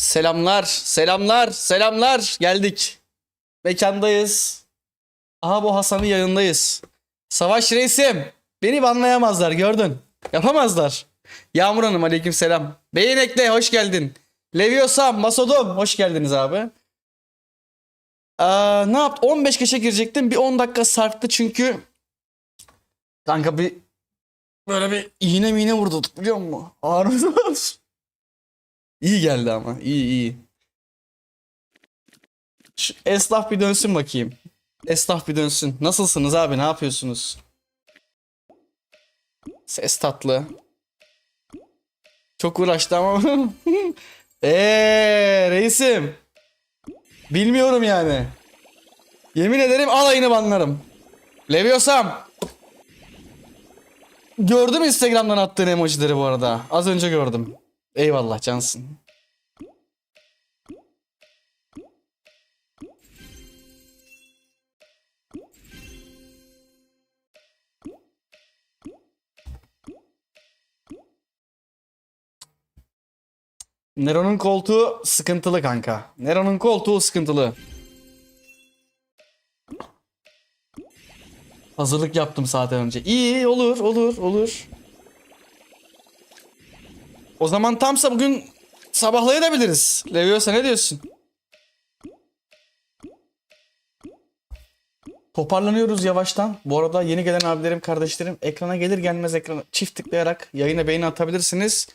Selamlar, selamlar, selamlar. Geldik. Mekandayız. Aha bu Hasan'ın yanındayız. Savaş reisim. Beni banlayamazlar gördün. Yapamazlar. Yağmur Hanım aleyküm selam. Beyin ekle hoş geldin. Leviosam, Masodom hoş geldiniz abi. Aa, ne yaptı? 15 kişe girecektim. Bir 10 dakika sarktı çünkü kanka bir böyle bir iğne miğne vurduk biliyor musun? Ağrıdı. İyi geldi ama. İyi iyi. Şu esnaf bir dönsün bakayım. Esnaf bir dönsün. Nasılsınız abi? Ne yapıyorsunuz? Ses tatlı. Çok uğraştı ama. Eee reisim. Bilmiyorum yani. Yemin ederim alayını banlarım. Leviosam. Gördüm Instagram'dan attığın emojileri bu arada. Az önce gördüm. Eyvallah cansın. Nero'nun koltuğu sıkıntılı kanka. Nero'nun koltuğu sıkıntılı. Hazırlık yaptım saat önce. İyi olur olur olur. O zaman tamsa bugün sabahlayabiliriz. Leviosa ne diyorsun? Toparlanıyoruz yavaştan. Bu arada yeni gelen abilerim, kardeşlerim ekrana gelir gelmez ekrana çift tıklayarak yayına beğeni atabilirsiniz.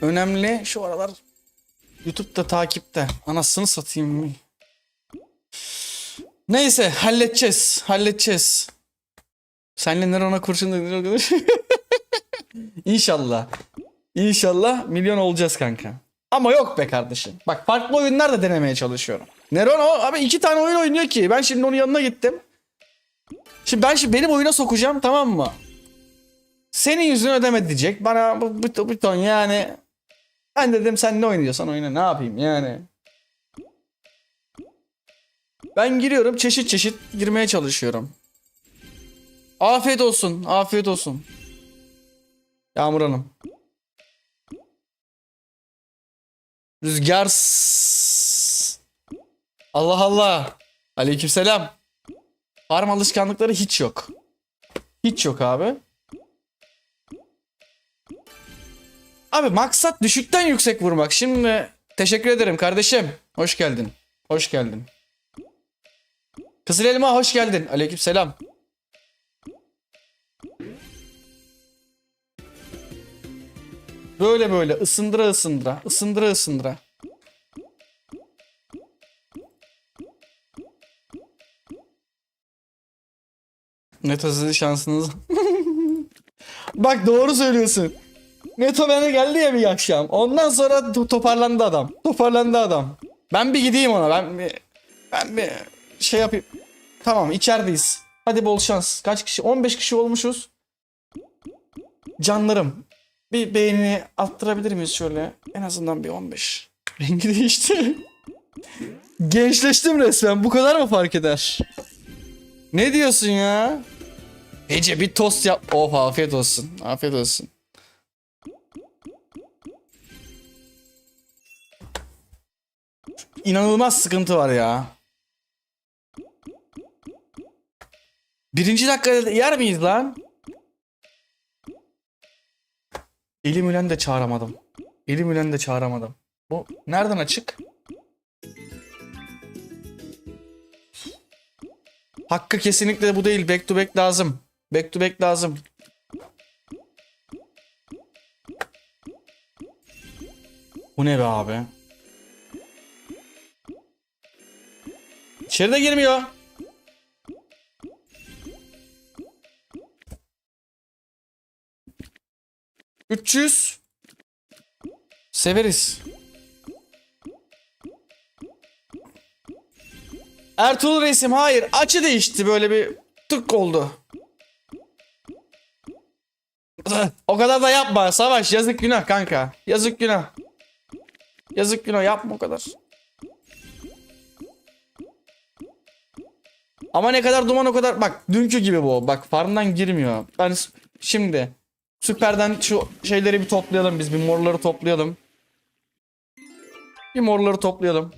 Önemli şu aralar YouTube'da takipte. Anasını satayım. Neyse halledeceğiz. Halledeceğiz. Senle Neron'a kurşun İnşallah. İnşallah milyon olacağız kanka. Ama yok be kardeşim. Bak farklı oyunlar da denemeye çalışıyorum. Neron abi iki tane oyun oynuyor ki. Ben şimdi onun yanına gittim. Şimdi ben şimdi benim oyuna sokacağım tamam mı? Senin yüzünü ödemedi diyecek. Bana bu, bu, bu ton yani. Ben dedim sen ne oynuyorsan oyna ne yapayım yani. Ben giriyorum çeşit çeşit girmeye çalışıyorum. Afiyet olsun, afiyet olsun. Yağmur Hanım. Rüzgar. Allah Allah. Aleykümselam. Farm alışkanlıkları hiç yok. Hiç yok abi. Abi maksat düşükten yüksek vurmak. Şimdi teşekkür ederim kardeşim. Hoş geldin. Hoş geldin. Kızıl elma hoş geldin. Aleykümselam. Böyle böyle ısındıra ısındıra, ısındıra ısındıra. Neto sizin şansınız. Bak doğru söylüyorsun. Neto bana geldi ya bir akşam. Ondan sonra to- toparlandı adam. Toparlandı adam. Ben bir gideyim ona. Ben bir ben bir şey yapayım. Tamam içerideyiz. Hadi bol şans. Kaç kişi? 15 kişi olmuşuz. Canlarım. Bir beğeni attırabilir miyiz şöyle? En azından bir 15. Rengi değişti. Gençleştim resmen. Bu kadar mı fark eder? Ne diyorsun ya? Ece bir tost yap. Oh afiyet olsun. Afiyet olsun. İnanılmaz sıkıntı var ya. Birinci dakikada yer miyiz lan? Elim Ülen de çağıramadım. Elim Ülen de çağıramadım. Bu nereden açık? Hakkı kesinlikle bu değil. Back to back lazım. Back to back lazım. Bu ne be abi? İçeri de girmiyor. Üç yüz. Severiz. Ertuğrul Reisim hayır açı değişti böyle bir tık oldu. O kadar da yapma Savaş yazık günah kanka. Yazık günah. Yazık günah yapma o kadar. Ama ne kadar duman o kadar bak dünkü gibi bu. Bak farmdan girmiyor. Ben şimdi süperden şu şeyleri bir toplayalım biz bir morları toplayalım. Bir morları toplayalım.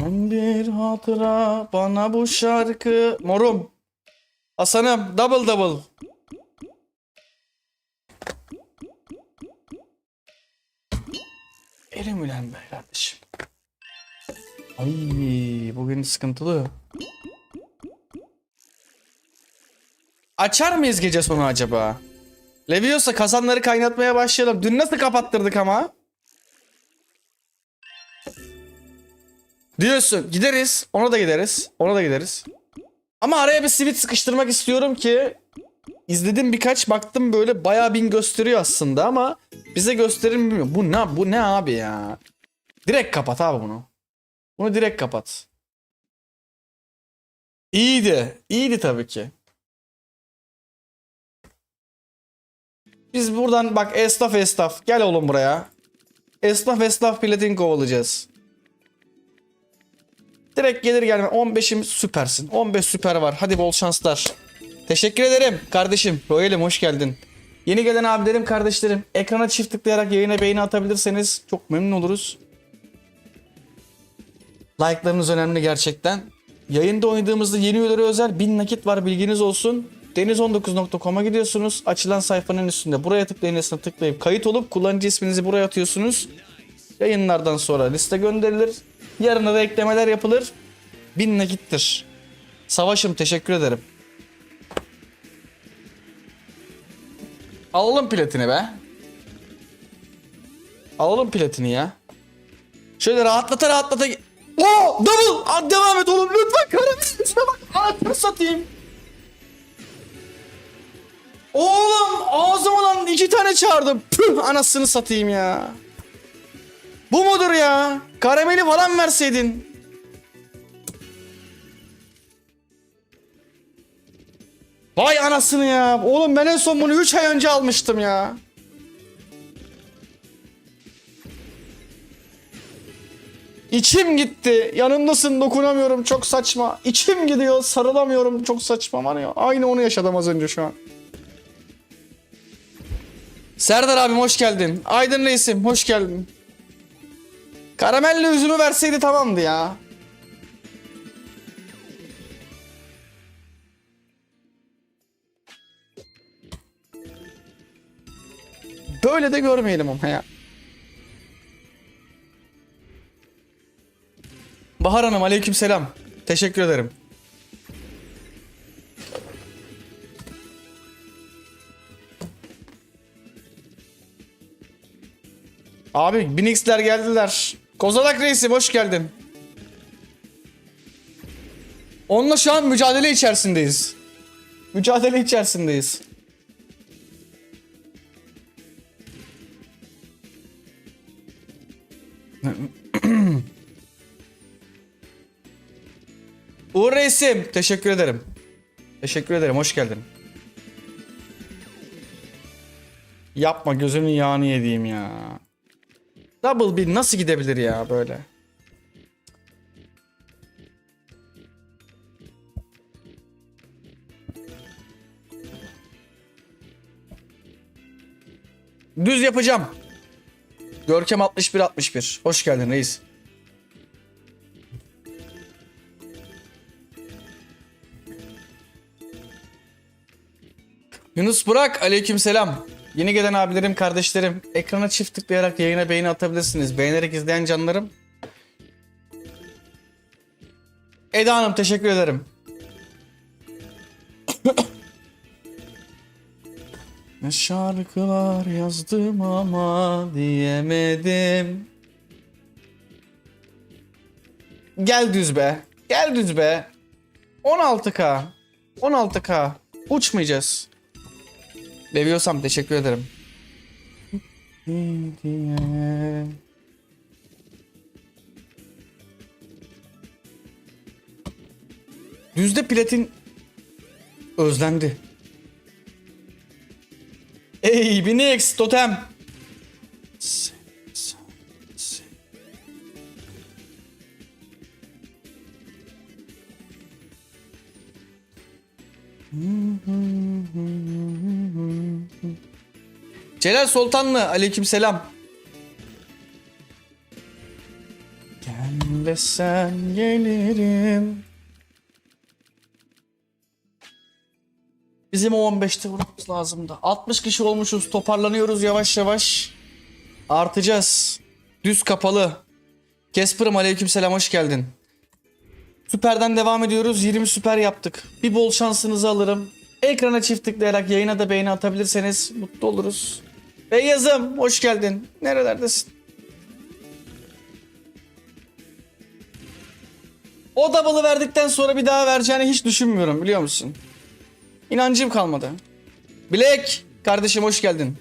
Aman bir hatıra bana bu şarkı. Morum. Hasan'ım double double. Elim ulan be kardeşim. Ay bugün sıkıntılı. Açar mıyız gece sonu acaba? Leviosa kazanları kaynatmaya başlayalım. Dün nasıl kapattırdık ama? Diyorsun gideriz. Ona da gideriz. Ona da gideriz. Ama araya bir sivit sıkıştırmak istiyorum ki izledim birkaç baktım böyle bayağı bin gösteriyor aslında ama bize gösterir mi bilmiyorum. Bu ne bu ne abi ya? Direkt kapat abi bunu. Bunu direkt kapat. İyiydi. İyiydi tabii ki. Biz buradan bak esnaf esnaf gel oğlum buraya. Esnaf esnaf platin kovalayacağız. Direkt gelir gelme 15'im süpersin. 15 süper var. Hadi bol şanslar. Teşekkür ederim kardeşim. Royal'im hoş geldin. Yeni gelen abilerim kardeşlerim ekrana çift tıklayarak yayına beğeni atabilirseniz çok memnun oluruz. Like'larınız önemli gerçekten. Yayında oynadığımızda yeni üyelere özel 1000 nakit var bilginiz olsun. Deniz19.com'a gidiyorsunuz. Açılan sayfanın üstünde buraya tıklayın tıklayıp kayıt olup kullanıcı isminizi buraya atıyorsunuz. Yayınlardan sonra liste gönderilir. Yarına da eklemeler yapılır. 1000 nakittir. Savaşım teşekkür ederim. Alalım platini be. Alalım platini ya. Şöyle rahatlata rahatlata. Oo double. Devam et oğlum lütfen bak. Anasını satayım. Oğlum ağzıma lan iki tane çağırdım. Püh anasını satayım ya. Bu mudur ya? Karameli falan verseydin. Vay anasını ya. Oğlum ben en son bunu 3 ay önce almıştım ya. İçim gitti. Yanımdasın dokunamıyorum çok saçma. İçim gidiyor sarılamıyorum çok saçma var ya. Aynı onu yaşadım az önce şu an. Serdar abim hoş geldin. Aydın reisim hoş geldin. Karamelli üzümü verseydi tamamdı ya. Böyle de görmeyelim ama ya. Bahar Hanım aleykümselam. Teşekkür ederim. Abi Binix'ler geldiler. Kozalak reisim hoş geldin. Onunla şu an mücadele içerisindeyiz. Mücadele içerisindeyiz. Uğur reisim teşekkür ederim. Teşekkür ederim hoş geldin. Yapma gözünün yağını yediğim ya. Double bin nasıl gidebilir ya böyle? Düz yapacağım. Görkem 61 61. Hoş geldin reis. Yunus Burak aleykümselam. Yeni gelen abilerim, kardeşlerim ekrana çift tıklayarak yayına beğeni atabilirsiniz. Beğenerek izleyen canlarım. Eda Hanım teşekkür ederim. ne şarkılar yazdım ama diyemedim. Gel düz be. Gel düz be. 16k. 16k. Uçmayacağız. Beviyorsam teşekkür ederim. Düzde platin özlendi. Ey Binix totem. Celal Sultanlı aleykümselam. Gel desen gelirim. Bizim o 15'te vurmamız lazımdı. 60 kişi olmuşuz. Toparlanıyoruz yavaş yavaş. Artacağız. Düz kapalı. Casper'ım aleykümselam hoş geldin. Süperden devam ediyoruz. 20 süper yaptık. Bir bol şansınızı alırım. Ekrana çift tıklayarak yayına da beğeni atabilirseniz mutlu oluruz. Beyazım hoş geldin. Nerelerdesin? O double'ı verdikten sonra bir daha vereceğini hiç düşünmüyorum biliyor musun? İnancım kalmadı. Black kardeşim hoş geldin.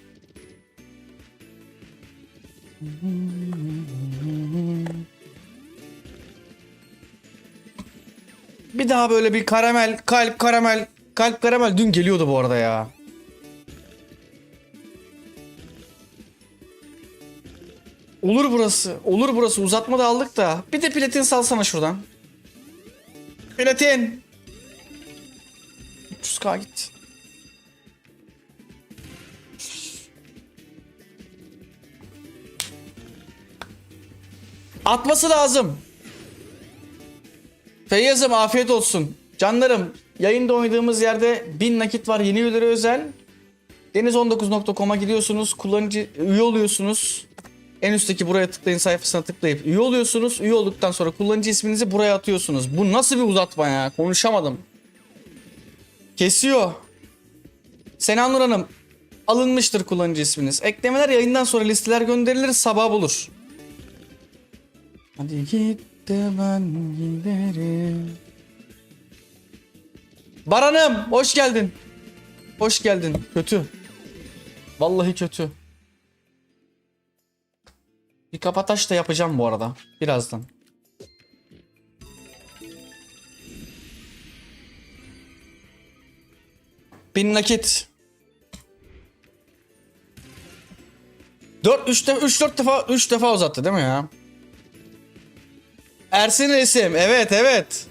Bir daha böyle bir karamel, kalp karamel, kalp karamel dün geliyordu bu arada ya. Olur burası. Olur burası. Uzatma da aldık da. Bir de platin salsana şuradan. Platin. 300k gitti. Atması lazım. Feyyaz'ım afiyet olsun. Canlarım yayında oynadığımız yerde 1000 nakit var yeni üyeleri özel. Deniz19.com'a gidiyorsunuz. Kullanıcı üye oluyorsunuz. En üstteki buraya tıklayın sayfasına tıklayıp üye oluyorsunuz. Üye olduktan sonra kullanıcı isminizi buraya atıyorsunuz. Bu nasıl bir uzatma ya? Konuşamadım. Kesiyor. Senan Nur Hanım alınmıştır kullanıcı isminiz. Eklemeler yayından sonra listeler gönderilir sabah bulur. Hadi git de ben giderim. Baranım hoş geldin. Hoş geldin. Kötü. Vallahi kötü. Bir kapataş da yapacağım bu arada. Birazdan. Bin nakit. 4 3 defa 3 4 defa 3 defa uzattı değil mi ya? Ersin Resim. Evet evet.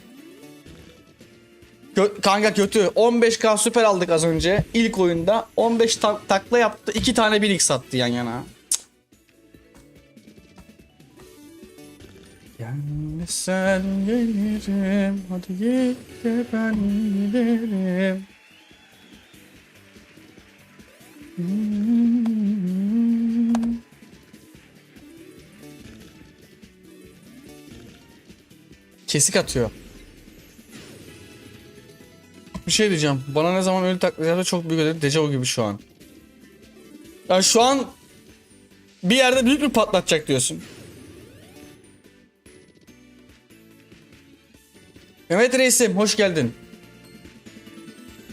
Kö- kanka kötü. 15k süper aldık az önce. İlk oyunda 15 tak- takla yaptı. 2 tane 1x sattı yan yana. Cık. Gelmesen gelirim. Hadi git de ben giderim. Hmm. Kesik atıyor. Bir şey diyeceğim. Bana ne zaman ölü taklitlerle çok büyük ödedi. Dejavu gibi şu an. Ya şu an bir yerde büyük bir patlatacak diyorsun. Mehmet Reisim hoş geldin.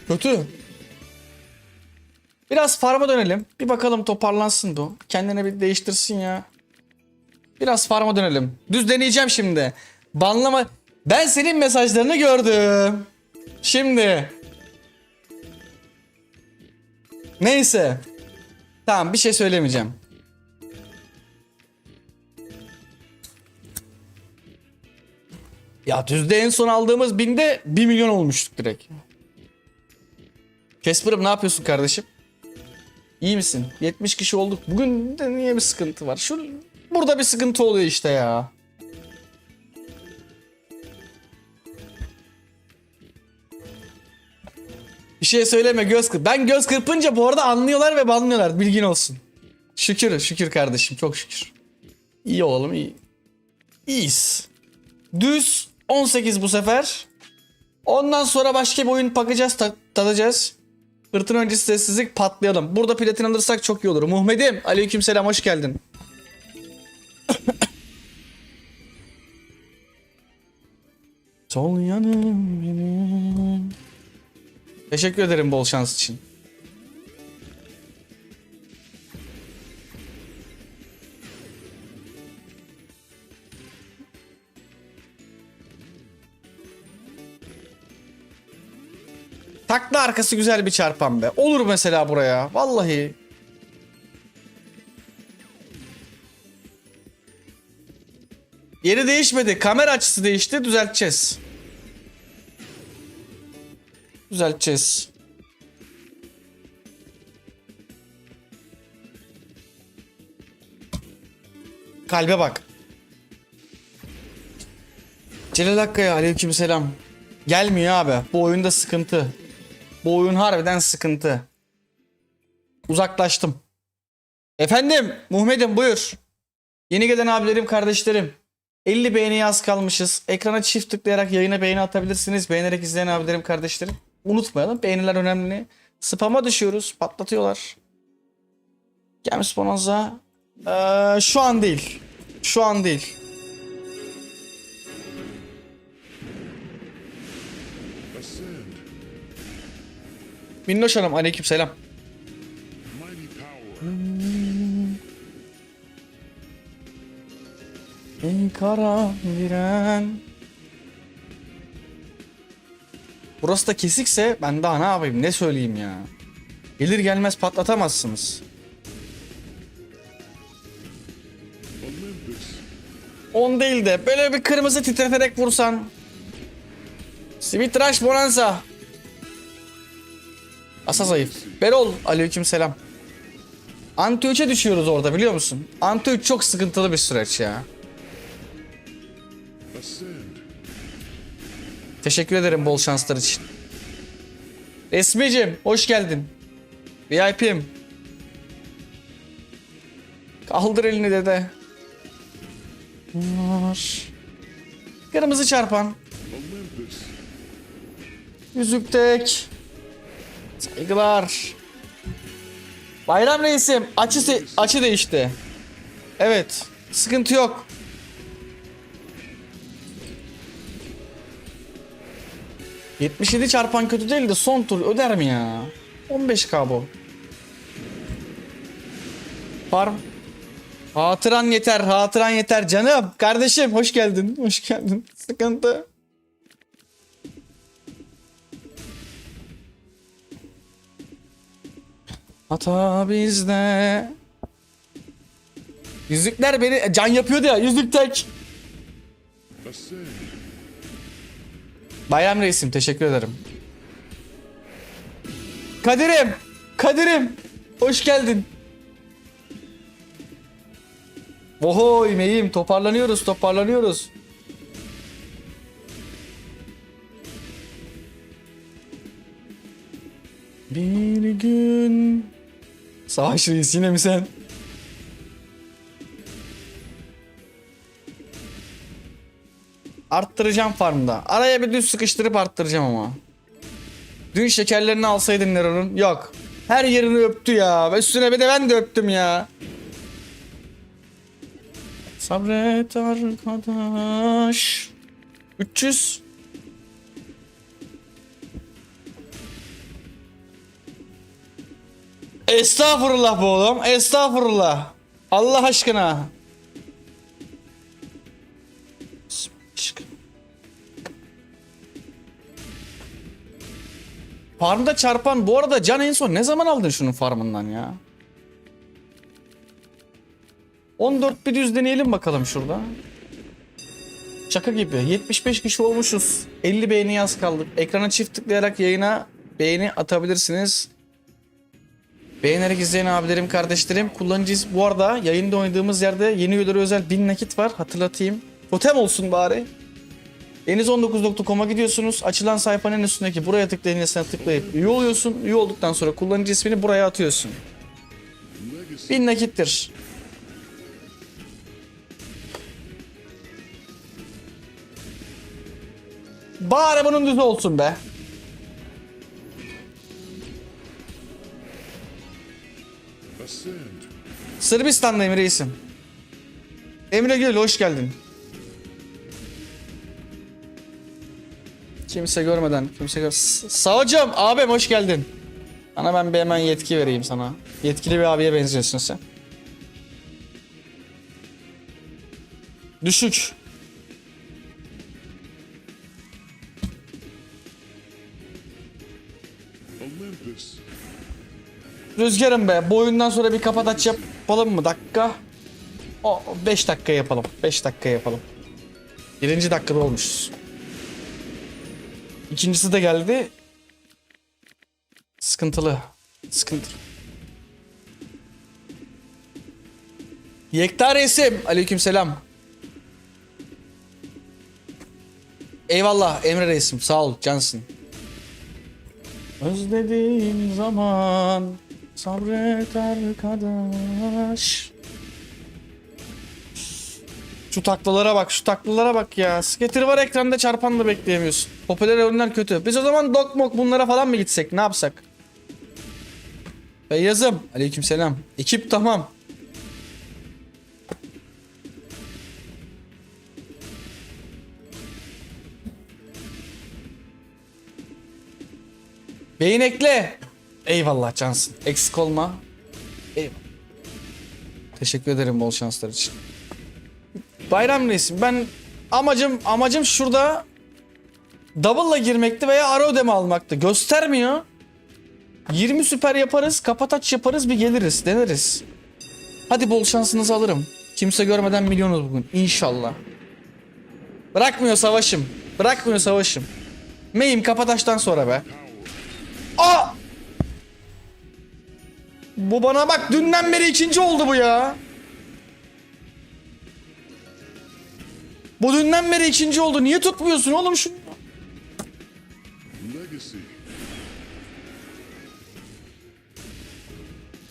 Kötü. Biraz farma dönelim. Bir bakalım toparlansın bu. Kendine bir değiştirsin ya. Biraz farma dönelim. Düz deneyeceğim şimdi. Banlama. Ben senin mesajlarını gördüm. Şimdi. Neyse. Tamam bir şey söylemeyeceğim. Ya düzde en son aldığımız binde 1 milyon olmuştuk direkt. Casper'ım ne yapıyorsun kardeşim? İyi misin? 70 kişi olduk. Bugün de niye bir sıkıntı var? Şu burada bir sıkıntı oluyor işte ya. Bir şey söyleme göz kırp. Ben göz kırpınca bu arada anlıyorlar ve banlıyorlar. Bilgin olsun. Şükür şükür kardeşim çok şükür. İyi olalım iyi. İyiyiz. Düz 18 bu sefer. Ondan sonra başka bir oyun bakacağız ta- tadacağız. Fırtına öncesi sessizlik patlayalım. Burada platin alırsak çok iyi olur. Muhmedim aleykümselam hoş geldin. Sol yanım benim. Teşekkür ederim bol şans için. Takla arkası güzel bir çarpan be. Olur mesela buraya. Vallahi. Yeri değişmedi. Kamera açısı değişti. Düzelteceğiz. Düzelteceğiz. Kalbe bak. Celal Akkaya aleykümselam. Gelmiyor abi. Bu oyunda sıkıntı. Bu oyun harbiden sıkıntı. Uzaklaştım. Efendim Muhammed'im buyur. Yeni gelen abilerim kardeşlerim. 50 beğeniye az kalmışız. Ekrana çift tıklayarak yayına beğeni atabilirsiniz. Beğenerek izleyen abilerim kardeşlerim. Unutmayalım beğeniler önemli. Spam'a düşüyoruz. Patlatıyorlar. Games Bonanza. Ee, şu an değil. Şu an değil. Minnoş Hanım aleykümselam. Mighty power. Ey kara diren. Burası da kesikse ben daha ne yapayım ne söyleyeyim ya. Gelir gelmez patlatamazsınız. 10 değil de böyle bir kırmızı titreterek vursan. Rush Bonanza. Asa zayıf. Berol aleykümselam. Anti 3'e düşüyoruz orada biliyor musun? Anti 3 çok sıkıntılı bir süreç ya. Teşekkür ederim bol şanslar için. Resmicim hoş geldin. VIP'im. Kaldır elini dede. Var. Kırmızı çarpan. Yüzük tek. Saygılar. Bayram reisim açı, açı değişti. Evet. Sıkıntı yok. ...77 çarpan kötü değil de son tur öder mi ya? 15k bu. Farm. Hatıran yeter, hatıran yeter canım. Kardeşim hoş geldin, hoş geldin. Sıkıntı. Hata bizde. Yüzükler beni can yapıyordu ya yüzük tek. Bayram reisim teşekkür ederim. Kadir'im. Kadir'im. Hoş geldin. Oho meyim toparlanıyoruz toparlanıyoruz. Bir gün Savaş reis yine mi sen? Arttıracağım farmda. Araya bir düz sıkıştırıp arttıracağım ama. Dün şekerlerini alsaydın Nero'nun. Yok. Her yerini öptü ya. Üstüne bir de ben de öptüm ya. Sabret arkadaş. 300. Estağfurullah bu oğlum. Estağfurullah. Allah. Aşkına. Farmda çarpan bu arada can en son ne zaman aldın şunun farmından ya? 14 bir düz deneyelim bakalım şurada. Şaka gibi. 75 kişi olmuşuz. 50 beğeni yaz kaldık. Ekrana çift tıklayarak yayına beğeni atabilirsiniz. Beğenerek izleyen abilerim, kardeşlerim. Kullanıcıyız. Bu arada yayında oynadığımız yerde yeni üyelere özel 1000 nakit var. Hatırlatayım. Totem olsun bari. Deniz19.com'a gidiyorsunuz. Açılan sayfanın üstündeki buraya tıklayın yasına tıklayıp üye oluyorsun. Üye olduktan sonra kullanıcı ismini buraya atıyorsun. Legacy. 1000 nakittir. Bari bunun düzü olsun be. Sırbistan'dayım reisim. Emre Gül hoş geldin. Kimse görmeden, kimse gör. S- Savcım, abim hoş geldin. Sana ben bir hemen yetki vereyim sana. Yetkili bir abiye benziyorsun sen. Düşük. Olympus. Rüzgarım be. Bu oyundan sonra bir kapat aç yapalım mı? Dakika. O 5 dakika yapalım. 5 dakika yapalım. Birinci dakikada olmuşuz. İkincisi de geldi. Sıkıntılı. Sıkıntılı. Yekta Resim. Aleykümselam. Eyvallah Emre Reisim. Sağ ol. Cansın. Özlediğim zaman sabret arkadaş. Şu taklalara bak, şu taklalara bak ya. Skater var ekranda çarpan da bekleyemiyorsun. Popüler oyunlar kötü. Biz o zaman Dokmok bunlara falan mı gitsek? Ne yapsak? Feyyazım. Aleykümselam. Ekip tamam. Beyin ekle. Eyvallah Cansın. Eksik olma. Eyvallah. Teşekkür ederim bol şanslar için. Bayram Resim ben amacım amacım şurada double'la girmekti veya arodemi almaktı. Göstermiyor. 20 süper yaparız, kapataç yaparız bir geliriz, deneriz. Hadi bol şansınızı alırım. Kimse görmeden milyonuz bugün inşallah. Bırakmıyor savaşım. Bırakmıyor savaşım. Meyim kapataştan sonra be. Aa! Bu bana bak dünden beri ikinci oldu bu ya. Bu dünden beri ikinci oldu. Niye tutmuyorsun oğlum şu?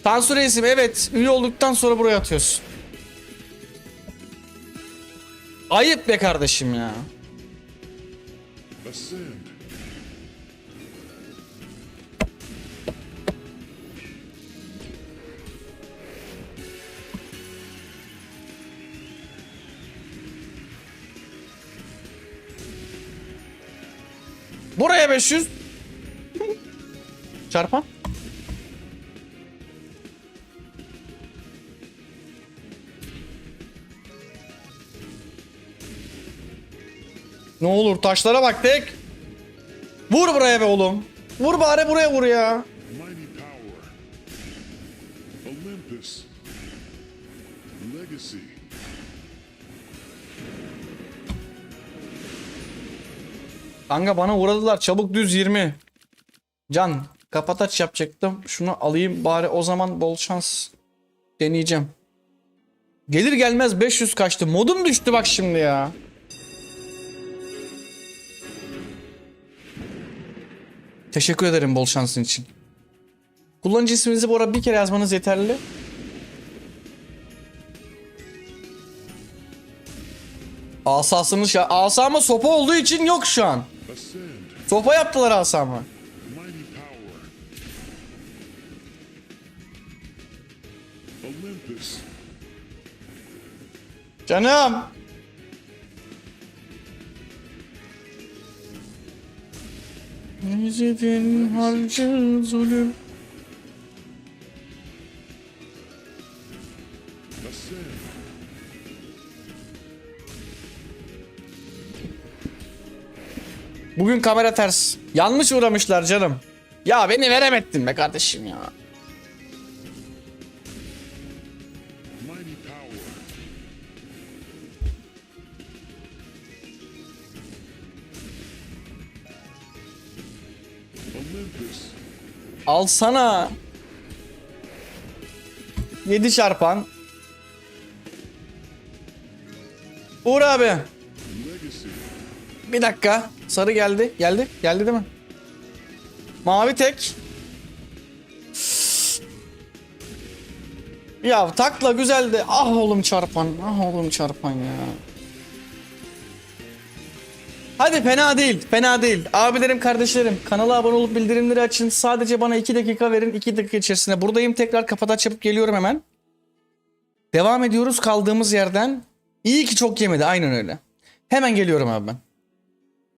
Tansu Reisim evet üye olduktan sonra buraya atıyorsun. Ayıp be kardeşim ya. Buraya 500. Çarpan. Ne olur taşlara bak tek. Vur buraya be oğlum. Vur bari buraya vur ya. Kanka bana uğradılar çabuk düz 20. Can kapataç yapacaktım. Şunu alayım bari o zaman bol şans deneyeceğim. Gelir gelmez 500 kaçtı. Modum düştü bak şimdi ya. Teşekkür ederim bol şansın için. Kullanıcı isminizi bu arada bir kere yazmanız yeterli. Asasını şu asama sopa olduğu için yok şu an. Sopa yaptılar. Olympus. Canım. Yüzüdün harcı zulüm. Bugün kamera ters. Yanlış uğramışlar canım. Ya beni veremedin be kardeşim ya. Alsana. 7 çarpan. Uğur abi. Bir dakika. Sarı geldi. Geldi. Geldi değil mi? Mavi tek. Ya takla güzeldi. Ah oğlum çarpan. Ah oğlum çarpan ya. Hadi fena değil. Fena değil. Abilerim, kardeşlerim. Kanala abone olup bildirimleri açın. Sadece bana 2 dakika verin. 2 dakika içerisinde buradayım. Tekrar kapataç yapıp geliyorum hemen. Devam ediyoruz kaldığımız yerden. İyi ki çok yemedi. Aynen öyle. Hemen geliyorum abi ben.